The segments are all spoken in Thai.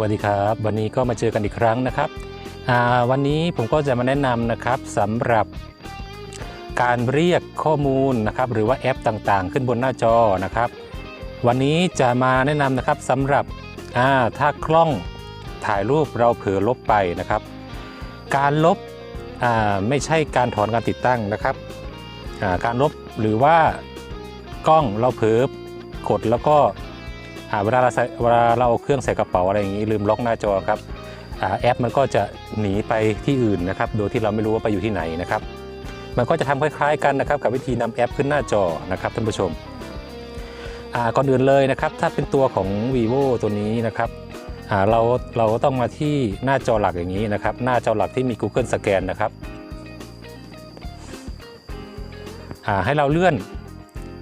วัสดีครับ วันนี้ก็มาเจอกันอีกครั้งนะครับ วันนี้ผมก็จะมาแนะนำนะครับสำหรับการเรียกข้อมูลนะครับหรือว่าแอปต่างๆ ขึ้นบนหน้าจอนะครับ วันนี้จะมาแนะนำนะครับสำหรับถ้ากล้องถ่ายรูปเราเผลอลบไปนะครับ การลบไม่ใช่การถอนการติดตั้งนะครับการลบหรือว่ากล้องเราเผลอกดแล้วก็ เวลาเราใส่เวลาเราเอาเครื่องใส่กระเป๋าอะไรอย่างนี้ลืมล็อกหน้าจอครับอแอปมันก็จะหนีไปที่อื่นนะครับ โดยที่เราไม่รู้ว่าไปอยู่ที่ไหนนะครับ มันก็จะทำคล้ายๆกันนะครับกับวิธีนำแอปขึ้นหน้าจอนะครับท่านผู้ชมก่อนอื่นเลยนะครับ ถ้าเป็นตัวของ vivo ตัวนี้นะครับเราเราก็ต้องมาที่หน้าจอหลักอย่างนี้นะครับ หน้าจอหลักที่มี Google สแกนนะครับให้เราเลื่อน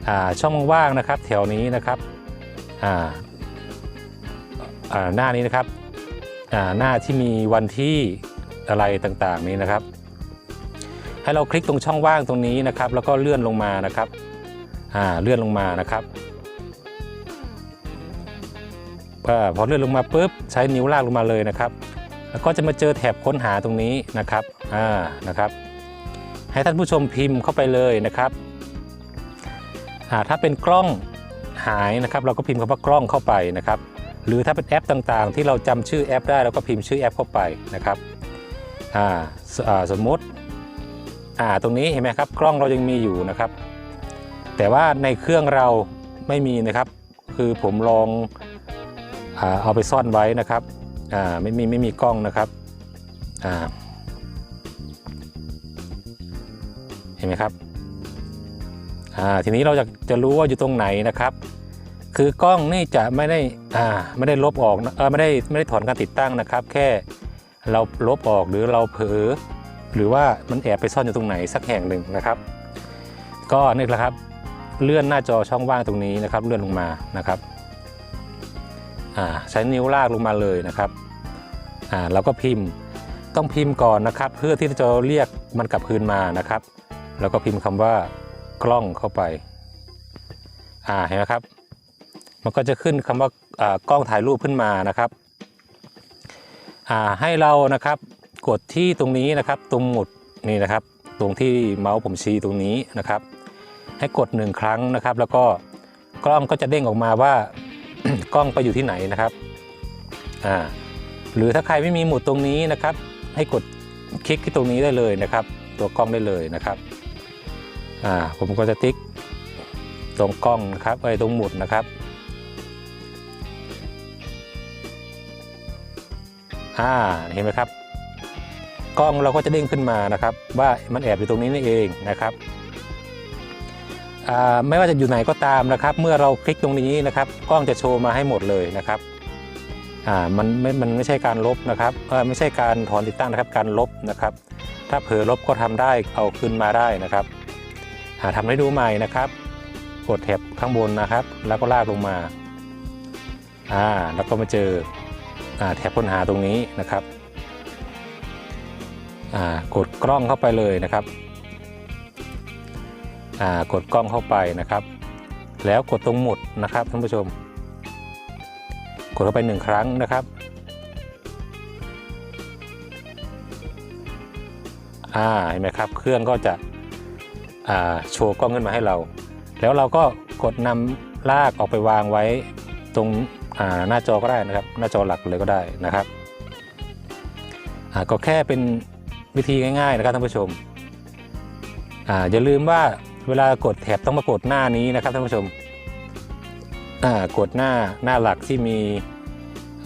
อช่องว่างนะครับ แถวนี้นะครับ หน้านี้นะครับหน้าที่มีวันที่อะไรต่างๆนี้นะครับ ให้เราคลิกตรงช่องว่างตรงนี้นะครับ แล้วก็เลื่อนลงมานะครับเลื่อนลงมานะครับพอเลื่อนลงมาปุ๊บใช้นิ้วลากลงมาเลยนะครับ แล้วก็จะมาเจอแถบค้นหาตรงนี้นะครับอ่านะครับ ให้ท่านผู้ชมพิมพ์เข้าไปเลยนะครับถ้าเป็นกล้อง หายนะครับ เราก็พิมพ์คำว่ากล้องเข้าไปนะครับ หรือถ้าเป็นแอปต่างๆ ที่เราจำชื่อแอปได้เราก็พิมพ์ชื่อแอปเข้าไปนะครับอ่าสสมมติอ่าตรงนี้เห็นไหมครับกล้องเรายังมีอยู่นะครับ แต่ว่าในเครื่องเราไม่มีนะครับ คือผมลองอาเอาไปซ่อนไว้นะครับอ่าไม่มีไม่มีกล้องนะครับอ่าเห็นไหมครับ อ่าทีนี้เราจะจะรู้ว่าอยู่ตรงไหนนะครับ คือกล้องนี่จะไม่ได้อ่าไม่ได้ลบออกเออไม่ได้ไม่ได้ถอนการติดตั้งนะครับ แค่เราลบออกหรือเราเผลอหรือว่ามันแอบไปซ่อนอยู่ตรงไหนสักแห่งหนึ่งนะครับ ก็นี่แหละครับ เลื่อนหน้าจอช่องว่างตรงนี้นะครับ เลื่อนลงมานะครับอ่าใช้นิ้วลากลงมาเลยนะครับอ่าเราก็พิมพ์ต้องพิมพ์ก่อนนะครับ เพื่อที่จะเรียกมันกลับคืนมานะครับ แล้วก็พิมพ์คำว่า กล้องเข้าไป อ่าเห็นไหมครับ มันก็จะขึ้นคำว่าอ่ากล้องถ่ายรูปขึ้นมานะครับ อ่าให้เรานะครับกดที่ตรงนี้นะครับตรงหมุดนี่นะครับ ตรงที่เมาส์ผมชี้ตรงนี้นะครับ ให้กดหนึ่งครั้งนะครับ แล้วก็กล้องก็จะเด้งออกมาว่ากล้องไปอยู่ที่ไหนนะครับอ่าหรือถ้าใครไม่มีหมุดตรงนี้นะครับ ให้กดคลิกที่ตรงนี้ได้เลยนะครับ ตัวกล้องได้เลยนะครับ ผมก็จะติ๊กตรงกล้องนะครับไอ้ตรงหมุดนะครับอ่าเห็นไหมครับ กล้องเราก็จะเด้งขึ้นมานะครับ ว่ามันแอบอยู่ตรงนี้นี่เองนะครับอ่าไม่ว่าจะอยู่ไหนก็ตามนะครับ เมื่อเราคลิกตรงนี้นะครับ กล้องจะโชว์มาให้หมดเลยนะครับอ่ามันไม่มันไม่ใช่การลบนะครับเออไม่ใช่การถอนติดตั้งนะครับการลบนะครับ ถ้าเผลอลบก็ทำได้เอาขึ้นมาได้นะครับ ทำให้ดูใหม่นะครับ กดแถบข้างบนนะครับ แล้วก็ลากลงมาอ่าแล้วก็มาเจออ่าแถบค้นหาตรงนี้นะครับอ่ากดกล้องเข้าไปเลยนะครับอ่ากดกล้องเข้าไปนะครับ แล้วกดตรงหมุดนะครับท่านผู้ชม กดเข้าไปหนึ่งครั้งนะครับอ่าเห็นไหมครับ เครื่องก็จะ โชว์กล้องขึ้นมาให้เรา แล้วเราก็กดนำลากออกไปวางไว้ตรงหน้าจอก็ได้นะครับ หน้าจอหลักเลยก็ได้นะครับก็แค่เป็นวิธีง่ายๆนะครับท่านผู้ชมออย่าลืมว่าเวลากดแถบต้องมากดหน้านี้นะครับท่านผู้ชมกดหน้าหน้าหลักที่มี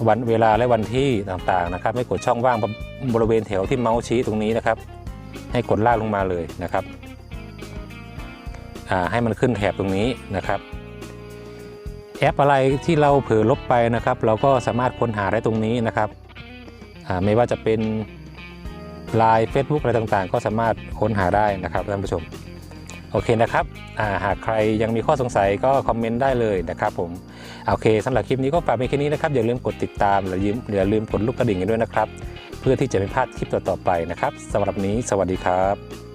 วันเวลาและวันที่ต่างๆนะครับ ไม่กดช่องว่างบริเวณแถวที่เมาส์ชี้ตรงนี้นะครับ ให้กดลากลงมาเลยนะครับ ให้มันขึ้นแถบตรงนี้นะครับแอปอะไรที่เราเผลอลบไปนะครับ เราก็สามารถค้นหาได้ตรงนี้นะครับไม่ว่าจะเป็นไลน์ Facebook อะไรต่างๆ ก็สามารถค้นหาได้นะครับท่านผู้ชม โอเคนะครับหากใครยังมีข้อสงสัยก็คอมเมนต์ได้เลยนะครับผมโอเคสำหรับคลิปนี้ก็ฝากเพียงแค่นี้นะครับ อย่าลืมกดติดตามอย่าลืมอย่าลืมกดลูกกระดิ่งกันด้วยนะครับ เพื่อที่จะไม่พลาดคลิปต่อๆไปนะครับสำหรับนี้สวัสดีครับ